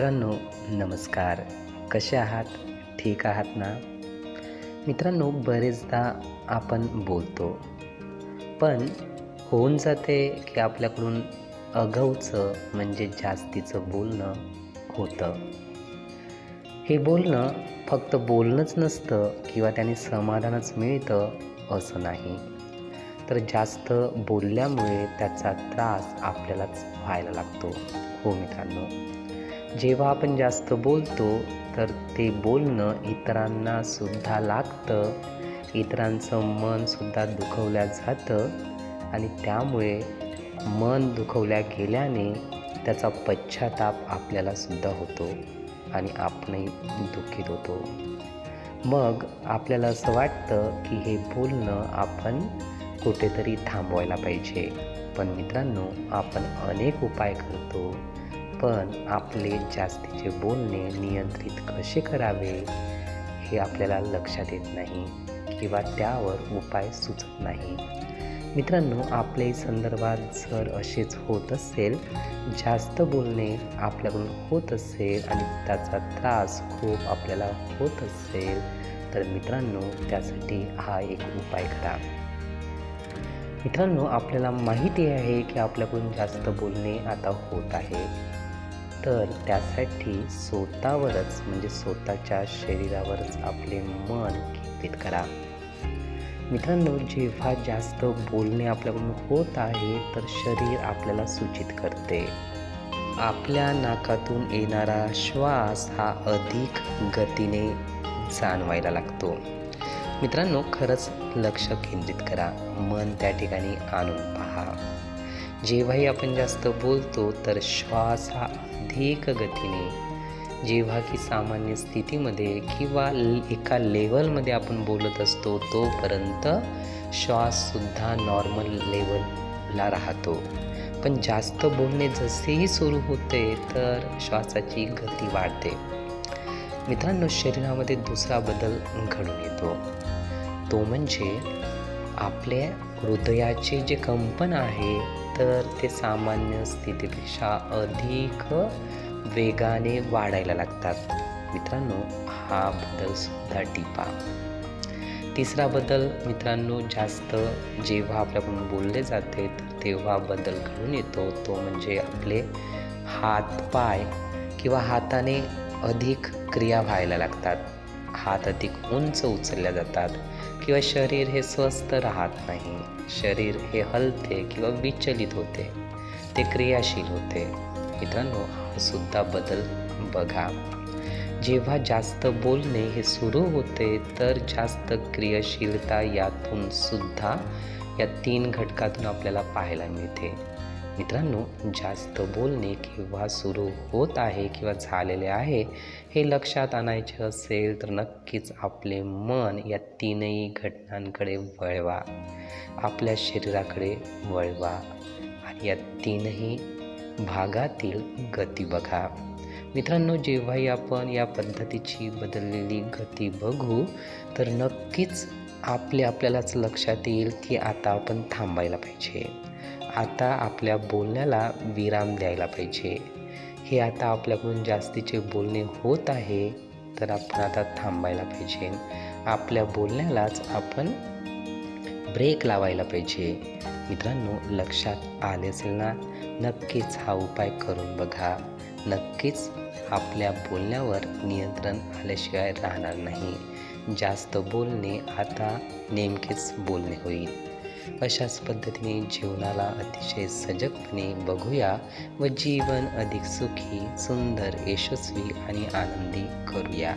मित्रांनो नमस्कार. कसे आहात? ठीक आहात ना? मित्रांनो बरेचदा आपण बोलतो. पण होऊन जाते की आपल्याकडून अगाऊचं म्हणजे जास्तीचं बोलणं होतं. हे बोलणं फक्त बोलणंच नसतं किंवा त्याने समाधानच मिळतं असं नाही. तर जास्त बोलल्यामुळे त्याचा त्रास आपल्यालाच व्हायला लागतो. हो मित्रांनो. जेव्हा आपण जास्त बोलतो तर ते बोलणं इतरांना सुद्धा लागतं. इतरांचं मनसुद्धा दुखवल्या जातं आणि त्यामुळे मन दुखवल्या गेल्याने त्याचा पश्चाताप आपल्याला सुद्धा होतो आणि आपणही दुःखित होतो. मग आपल्याला असं वाटतं की हे बोलणं आपण कुठेतरी थांबवायला पाहिजे. पण मित्रांनो आपण अनेक उपाय करतो. पण आपले जास्तीचे बोलणे नियंत्रित कसे करावे हे आपल्याला लक्षात येत नाही किंवा त्यावर उपाय सुचत नाही. मित्रांनो आपले संदर्भात जर असेच होत असेल जास्त बोलणे आपल्याकडून होत असेल आणि त्याचा त्रास खूप आपल्याला होत असेल तर मित्रांनो त्यासाठी हा एक उपाय करा. मित्रांनो आपल्याला माहिती आहे की आपल्याकडून जास्त बोलणे आता होत आहे. तर त्यासाठी स्वतःवरच म्हणजे स्वतःच्या शरीरावरच आपले मन केंद्रित करा. मित्रांनो जेव्हा जास्त बोलणे आपल्याकडून होत आहे तर शरीर आपल्याला सूचित करते. आपल्या नाकातून येणारा श्वास हा अधिक गतीने जाणवायला लागतो. मित्रांनो खरंच लक्ष केंद्रित करा. मन त्या ठिकाणी आणून पहा. जेव्हाही आपण जास्त बोलतो तर श्वास हा अधिक गतीने जेव्हा की सामान्य स्थितीमध्ये किंवा एका लेवलमध्ये आपण बोलत असतो तोपर्यंत श्वाससुद्धा नॉर्मल लेवलला राहतो. पण जास्त बोलणे जसेही सुरू होते तर श्वासाची गती वाढते. मित्रांनो शरीरामध्ये दुसरा बदल घडून येतो. तो म्हणजे आपल्या हृदयाचे जे कंपन आहे तर ते सामान्य स्थितीपेक्षा अधिक वेगाने वाढायला लागतात. मित्रांनो हा बदल सुद्धा टिपा. तिसरा बदल मित्रांनो जास्त जेव्हा आपल्याकडून बोलले जाते तर तेव्हा बदल घडून येतो. तो म्हणजे आपले हात पाय किंवा हाताने अधिक क्रिया व्हायला लागतात. हात अधिक उंच उचलल्या जातात किंवा शरीर हे स्वस्थ राहत नाही. शरीर हे हलते किंवा विचलित होते. ते क्रियाशील होते. मित्रांनो हा सुद्धा बदल बघा. जेव्हा जास्त बोलणे हे सुरू होते तर जास्त क्रियाशीलता यातून सुद्धा या तीन घटकातून आपल्याला पाहायला मिळते. मित्रांनो जास्त बोलणे किंवा सुरू होत आहे किंवा झालेले आहे हे लक्षात आणायचे असेल तर नक्कीच आपले मन या तीनही घटनांकडे वळवा. आपल्या शरीराकडे वळवा आणि या तीनही भागातील गती बघा. मित्रांनो जेव्हाही आपण या पद्धतीची बदललेली गती बघू तर नक्कीच आपले आपल्यालाच लक्षात येईल की आता आपण थांबायला पाहिजे. आता आपल्या बोलण्याला विराम द्यायला पाहिजे. हे आता आपल्याकडून जास्तीचे बोलणे होत आहे तर आपण आता थांबायला पाहिजे. आपल्या बोलण्यालाच आपण ब्रेक लावायला पाहिजे. मित्रांनो लक्षात आले असेल ना? नक्कीच हा उपाय करून बघा. नक्कीच आपल्या बोलण्यावर नियंत्रण आल्याशिवाय राहणार नाही. जास्त बोलणे आता नेमकेच बोलणे होईल. अशाच पद्धतीने जीवनाला अतिशय सजगपणे बघूया व जीवन अधिक सुखी सुंदर यशस्वी आणि आनंदी करूया.